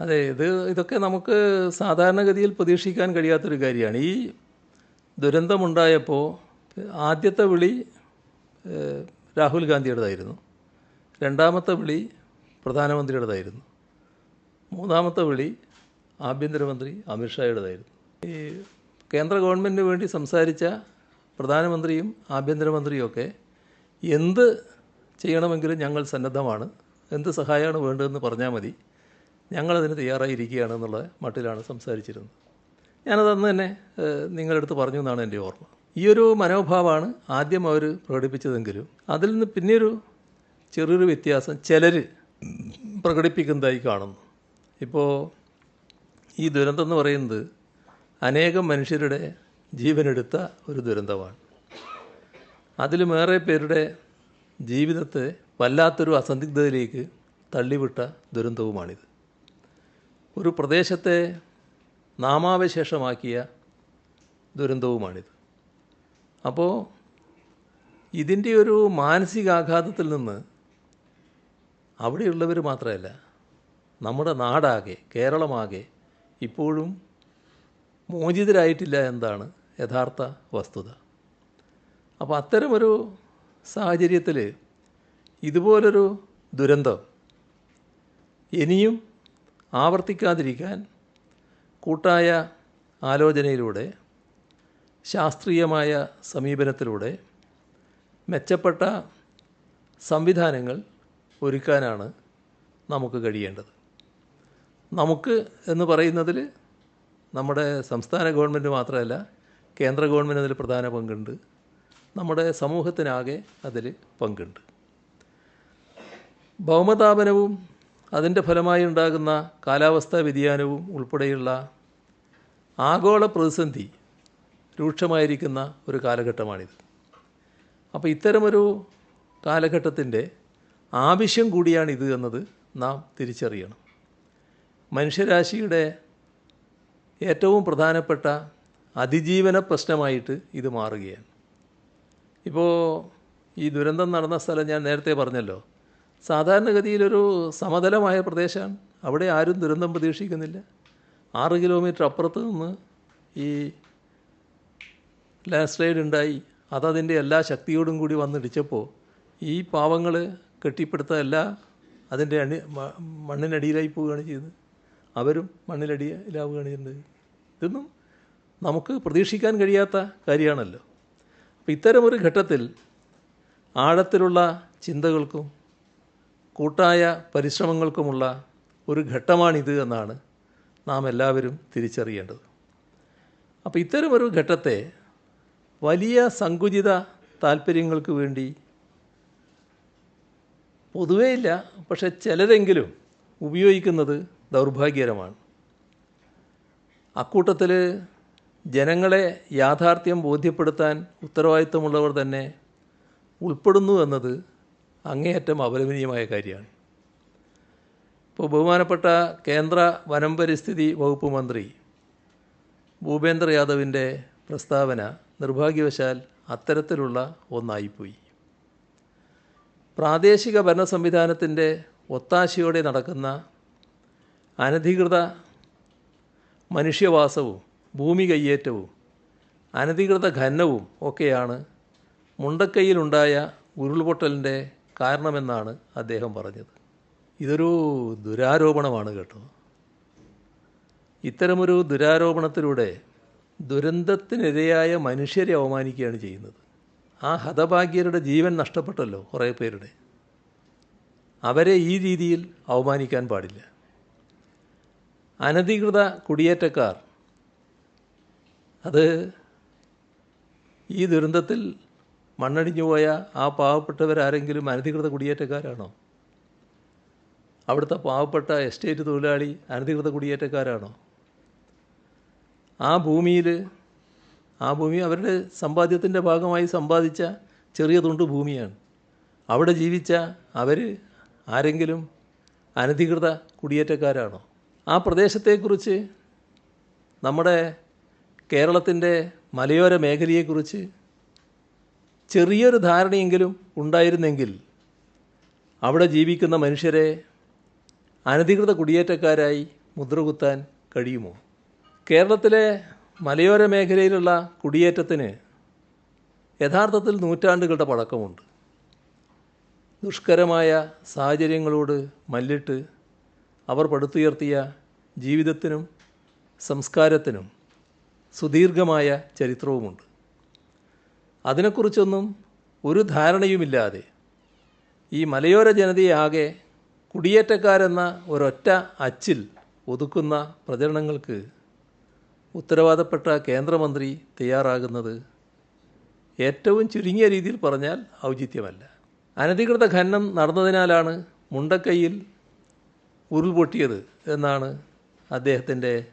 അതെ ഇത് ഇതൊക്കെ നമുക്ക് സാധാരണഗതിയിൽ പ്രതീക്ഷിക്കാൻ കഴിയാത്തൊരു കാര്യമാണ്. ഈ ദുരന്തമുണ്ടായപ്പോൾ ആദ്യത്തെ വിളി രാഹുൽ ഗാന്ധിയുടേതായിരുന്നു. രണ്ടാമത്തെ വിളി പ്രധാനമന്ത്രിയുടേതായിരുന്നു. മൂന്നാമത്തെ വിളി ആഭ്യന്തരമന്ത്രി അമിത്ഷായുടേതായിരുന്നു ഈ കേന്ദ്ര ഗവൺമെന്റിന് വേണ്ടി സംസാരിച്ച പ്രധാനമന്ത്രിയും ആഭ്യന്തരമന്ത്രിയും ഒക്കെ എന്ത് ചെയ്യണമെങ്കിലും ഞങ്ങൾ സന്നദ്ധമാണ്. എന്ത് സഹായമാണ് വേണ്ടതെന്ന് പറഞ്ഞാൽ മതി. ഞങ്ങളതിന് തയ്യാറായിരിക്കുകയാണ് എന്നുള്ള മട്ടിലാണ് സംസാരിച്ചിരുന്നത്. ഞാനത് അന്ന് തന്നെ നിങ്ങളെടുത്ത് പറഞ്ഞു എന്നാണ് എന്റെ ഓർമ്മ. ഈ ഒരു മനോഭാവമാണ് ആദ്യം അവർ പ്രകടിപ്പിച്ചതെങ്കിലും അതിൽ നിന്ന് പിന്നെയൊരു ചെറിയൊരു വ്യത്യാസം ചിലർ പ്രകടിപ്പിക്കുന്നതായി കാണുന്നു. ഇപ്പോൾ ഈ ദുരന്തം എന്ന് പറയുന്നത് അനേകം മനുഷ്യരുടെ ജീവനെടുത്ത ഒരു ദുരന്തമാണ്. അതിലുമേറെ പേരുടെ ജീവിതത്തെ വല്ലാത്തൊരു അസന്ധിഗ്ധതയിലേക്ക് തള്ളിവിട്ട ദുരന്തവുമാണിത്. ഒരു പ്രദേശത്തെ നാമാവശേഷമാക്കിയ ദുരന്തവുമാണിത്. അപ്പോൾ ഇതിന്റെ ഒരു മാനസികാഘാതത്തിൽ നിന്ന് അവിടെയുള്ളവർ മാത്രമല്ല നമ്മുടെ നാടാകെ കേരളമാകെ ഇപ്പോഴും മോചിതരായിട്ടില്ല എന്നതാണ് യഥാർത്ഥ വസ്തുത. അപ്പോൾ അത്തരമൊരു സാഹചര്യത്തിൽ ഇതുപോലൊരു ദുരന്തം ഇനിയും ആവർത്തിക്കാതിരിക്കാൻ കൂട്ടായ ആലോചനയിലൂടെ ശാസ്ത്രീയമായ സമീപനത്തിലൂടെ മെച്ചപ്പെട്ട സംവിധാനങ്ങൾ ഒരുക്കാനാണ് നമുക്ക് കഴിയേണ്ടത്. നമുക്ക് എന്ന് പറയുന്നതിൽ നമ്മുടെ സംസ്ഥാന ഗവൺമെന്റ് മാത്രമല്ല കേന്ദ്ര ഗവൺമെന്റ് അതിൽ പ്രധാന പങ്കുണ്ട്. നമ്മുടെ സമൂഹത്തിനാകെ അതിൽ പങ്കുണ്ട്. ഭൗമതാപനവും അതിന്റെ ഫലമായി ഉണ്ടാകുന്ന കാലാവസ്ഥാ വ്യതിയാനവും ഉൾപ്പെടെയുള്ള ആഗോള പ്രതിസന്ധി രൂക്ഷമായിരിക്കുന്ന ഒരു കാലഘട്ടമാണിത്. അപ്പോൾ ഇത്തരമൊരു കാലഘട്ടത്തിന്റെ ആവശ്യം കൂടിയാണിത് എന്നത് നാം തിരിച്ചറിയണം. മനുഷ്യരാശിയുടെ ഏറ്റവും പ്രധാനപ്പെട്ട അതിജീവന പ്രശ്നമായിട്ട് ഇത് മാറുകയാണ്. ഇപ്പോൾ ഈ ദുരന്തം നടന്ന സ്ഥലം ഞാൻ നേരത്തെ പറഞ്ഞല്ലോ. സാധാരണഗതിയിലൊരു സമതലമായ പ്രദേശമാണ്. അവിടെ ആരും ദുരന്തം പ്രതീക്ഷിക്കുന്നില്ല. ആറ് കിലോമീറ്റർ അപ്പുറത്ത് നിന്ന് ഈ ലാൻഡ് സ്ലൈഡ് ഉണ്ടായി. അതതിന്റെ എല്ലാ ശക്തിയോടും കൂടി വന്നിടിച്ചപ്പോൾ ഈ പാവങ്ങൾ കെട്ടിപ്പടുത്തതല്ല അതിന്റെ അണി മണ്ണിനടിയിലായി പോവുകയാണ് ചെയ്തത്. അവരും മണ്ണിലടിയിലാവുകയാണ് ചെയ്യുന്നത് ഇതൊന്നും നമുക്ക് പ്രതീക്ഷിക്കാൻ കഴിയാത്ത കാര്യമാണല്ലോ. അപ്പം ഇത്തരമൊരു ഘട്ടത്തിൽ ആഴത്തിലുള്ള ചിന്തകൾക്കും കൂട്ടായ പരിശ്രമങ്ങൾക്കുമുള്ള ഒരു ഘട്ടമാണിത് എന്നാണ് നാം എല്ലാവരും തിരിച്ചറിയേണ്ടത്. അപ്പോൾ ഇത്തരമൊരു ഘട്ടത്തെ വലിയ സങ്കുചിത താല്പര്യങ്ങൾക്ക് വേണ്ടി പൊതുവേ ഇല്ല പക്ഷെ ചിലരെങ്കിലും ഉപയോഗിക്കുന്നത് ദൗർഭാഗ്യകരമാണ്. അക്കൂട്ടത്തിൽ ജനങ്ങളെ യാഥാർത്ഥ്യം ബോധ്യപ്പെടുത്താൻ ഉത്തരവാദിത്തമുള്ളവർ തന്നെ ഉൾപ്പെടുന്നു എന്നത് അങ്ങേയറ്റം അപലപനീയമായ കാര്യമാണ്. ഇപ്പോൾ ബഹുമാനപ്പെട്ട കേന്ദ്ര വനം പരിസ്ഥിതി വകുപ്പ് മന്ത്രി ഭൂപേന്ദ്ര യാദവിന്റെ പ്രസ്താവന നിർഭാഗ്യവശാൽ അത്തരത്തിലുള്ള ഒന്നായിപ്പോയി. പ്രാദേശിക ഭരണ സംവിധാനത്തിന്റെ ഒത്താശയോടെ നടക്കുന്ന അനധികൃത മനുഷ്യവാസവും ഭൂമി കയ്യേറ്റവും അനധികൃത ഖനനവും ഒക്കെയാണ് മുണ്ടക്കൈയിലുണ്ടായ ഉരുൾപൊട്ടലിന്റെ കാരണമെന്നാണ് അദ്ദേഹം പറഞ്ഞത്. ഇതൊരു ദുരാരോപണമാണ് കേട്ടോ. ഇത്തരമൊരു ദുരാരോപണത്തിലൂടെ ദുരന്തത്തിനിരയായ മനുഷ്യരെ അവമാനിക്കുകയാണ് ചെയ്യുന്നത്. ആ ഹതഭാഗ്യരുടെ ജീവൻ നഷ്ടപ്പെട്ടല്ലോ കുറേ പേരുടെ. അവരെ ഈ രീതിയിൽ അവമാനിക്കാൻ പാടില്ല. അനധികൃത കുടിയേറ്റക്കാർ അത് ഈ ദുരന്തത്തിൽ മണ്ണടിഞ്ഞു പോയ ആ പാവപ്പെട്ടവരാരെങ്കിലും അനധികൃത കുടിയേറ്റക്കാരാണോ? അവിടുത്തെ പാവപ്പെട്ട എസ്റ്റേറ്റ് തൊഴിലാളി അനധികൃത കുടിയേറ്റക്കാരാണോ? ആ ഭൂമിയിൽ ആ ഭൂമി അവരുടെ സമ്പാദ്യത്തിന്റെ ഭാഗമായി സമ്പാദിച്ച ചെറിയ തുണ്ട് ഭൂമിയാണ്. അവിടെ ജീവിച്ച അവർ ആരെങ്കിലും അനധികൃത കുടിയേറ്റക്കാരാണോ? ആ പ്രദേശത്തെക്കുറിച്ച് നമ്മുടെ കേരളത്തിന്റെ മലയോര മേഖലയെക്കുറിച്ച് ചെറിയൊരു ധാരണയെങ്കിലും ഉണ്ടായിരുന്നെങ്കിൽ അവിടെ ജീവിക്കുന്ന മനുഷ്യരെ അനധികൃത കുടിയേറ്റക്കാരായി മുദ്രകുത്താൻ കഴിയുമോ? കേരളത്തിലെ മലയോര മേഖലയിലുള്ള കുടിയേറ്റത്തിന് യഥാർത്ഥത്തിൽ നൂറ്റാണ്ടുകളുടെ പഴക്കമുണ്ട്. ദുഷ്കരമായ സാഹചര്യങ്ങളോട് മല്ലിട്ട് അവർ പടുത്തുയർത്തിയ ജീവിതത്തിനും സംസ്കാരത്തിനും സുദീർഘമായ ചരിത്രവുമുണ്ട്. അതിനെക്കുറിച്ചൊന്നും ഒരു ധാരണയുമില്ലാതെ ഈ മലയോര ജനതയെ ആകെ കുടിയേറ്റക്കാരെന്ന ഒരൊറ്റ അച്ചിൽ ഒതുക്കുന്ന പ്രചരണങ്ങൾക്ക് ഉത്തരവാദപ്പെട്ട കേന്ദ്രമന്ത്രി തയ്യാറാകുന്നത് ഏറ്റവും ചുരുങ്ങിയ രീതിയിൽ പറഞ്ഞാൽ ഔചിത്യമല്ല. അനധികൃത ഖനനം നടന്നതിനാലാണ് മുണ്ടക്കൈയിൽ ഉരുൾപൊട്ടിയത് എന്നാണ് അദ്ദേഹത്തിന്റെ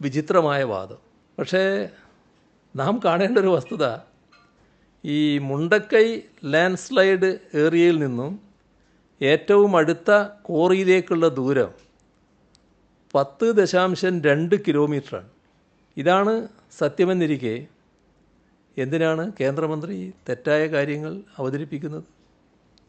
വിചിത്രമായ വാദം. പക്ഷേ നാം കാണേണ്ട ഒരു വസ്തുത ഈ മുണ്ടക്കൈ ലാൻഡ് സ്ലൈഡ് ഏരിയയിൽ നിന്നും ഏറ്റവും അടുത്ത കോറിയിലേക്കുള്ള ദൂരം പത്ത് ദശാംശം രണ്ട് കിലോമീറ്ററാണ്. ഇതാണ് സത്യമെന്നിരിക്കെ എന്തിനാണ് കേന്ദ്രമന്ത്രി തെറ്റായ കാര്യങ്ങൾ അവതരിപ്പിക്കുന്നത്?